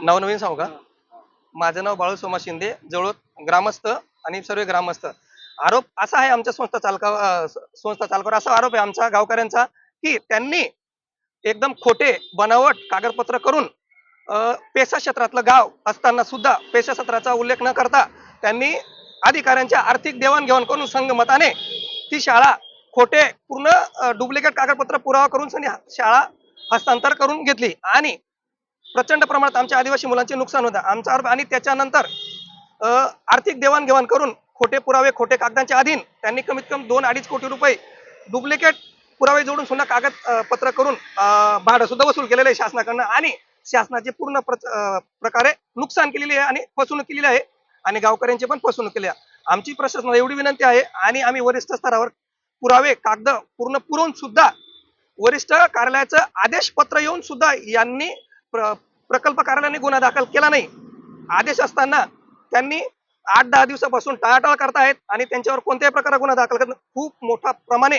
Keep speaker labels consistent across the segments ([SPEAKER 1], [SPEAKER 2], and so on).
[SPEAKER 1] नवनवीन सांगू का? माझं नाव बाळू सोमा शिंदे जवळ ग्रामस्थ आणि सर्व ग्रामस्थ. आरोप असा आहे आमच्या संस्था चालका संस्था चालकावर असा आरोप आहे आमच्या गावकऱ्यांचा की त्यांनी एकदम खोटे बनावट कागदपत्र करून पेशा क्षेत्रातलं गाव असताना सुद्धा पेशा क्षेत्राचा उल्लेख न करता त्यांनी अधिकाऱ्यांच्या आर्थिक देवाणघेवाण करून संगमताने ती शाळा खोटे पूर्ण डुप्लिकेट कागदपत्र पुरावा करून शाळा हस्तांतर करून घेतली. आणि प्रचंड प्रमाणात आमच्या आदिवासी मुलांचे नुकसान होतं. आमचा आरोप आणि त्याच्यानंतर आर्थिक देवाणघेवाण करून खोटे पुरावे खोटे कागदांच्या अधीन त्यांनी कमीत कमी दोन अडीच कोटी रुपये डुप्लिकेट पुरावे जोडून सुद्धा कागद पत्र करून भाडं सुद्धा वसूल केलेलं आहे शासनाकडनं. आणि शासनाचे पूर्ण प्र- प्रकारे नुकसान केलेले आहे आणि फसवणूक केलेली आहे. आणि गावकऱ्यांची पण फसवणूक केली. आमची प्रशासनाला एवढी विनंती आहे आणि आम्ही वरिष्ठ स्तरावर पुरावे कागद पूर्ण पुरवून सुद्धा वरिष्ठ कार्यालयाचं आदेश पत्र येऊन सुद्धा यांनी प्र- प्रकल्प कार्यालयाने गुन्हा दाखल केला नाही. आदेश असताना त्यांनी आठ दहा दिवसापासून टाळाटाळ करतायत आणि त्यांच्यावर कोणत्याही प्रकारे गुन्हा दाखल करणं खूप मोठ्या प्रमाणे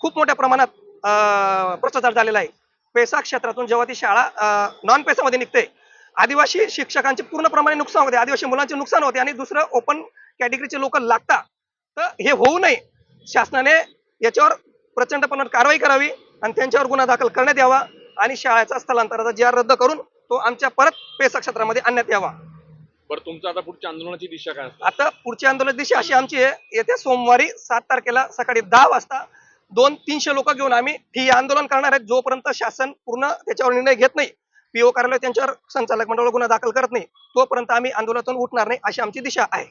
[SPEAKER 1] खूप मोठ्या प्रमाणात अं, भ्रष्टाचार झालेला आहे. पैसा क्षेत्रातून जेव्हा ती शाळा नॉन पैसामध्ये निघते आदिवासी शिक्षकांचे पूर्ण प्रमाणे नुकसान होते. आदिवासी मुलांचे नुकसान होते आणि दुसरं ओपन कॅटेगरीचे लोक लागतात. तर हे होऊ नये. शासनाने याच्यावर प्रचंड प्रमाणात कारवाई करावी आणि त्यांच्यावर गुन्हा दाखल करण्यात यावा आणि शाळेचा स्थलांतराचा जी रद्द करून तो आमच्या परत पेसा क्षेत्रामध्ये आणण्यात यावा.
[SPEAKER 2] बरं तुमचं आता पुढच्या आंदोलनाची दिशा काय
[SPEAKER 1] आता पुढची आंदोलन दिशा अशी आमची आहे. येत्या सोमवारी सात तारखेला सकाळी दहा वाजता दोन तीनशे लोक घेऊन आम्ही ही आंदोलन करणार आहेत. जोपर्यंत शासन पूर्ण त्याच्यावर निर्णय घेत नाही पीओ कार्यालय त्यांच्यावर संचालक मंडळ गुन्हा दाखल करत नाही तोपर्यंत आम्ही आंदोलनातून उठणार नाही अशी आमची दिशा आहे.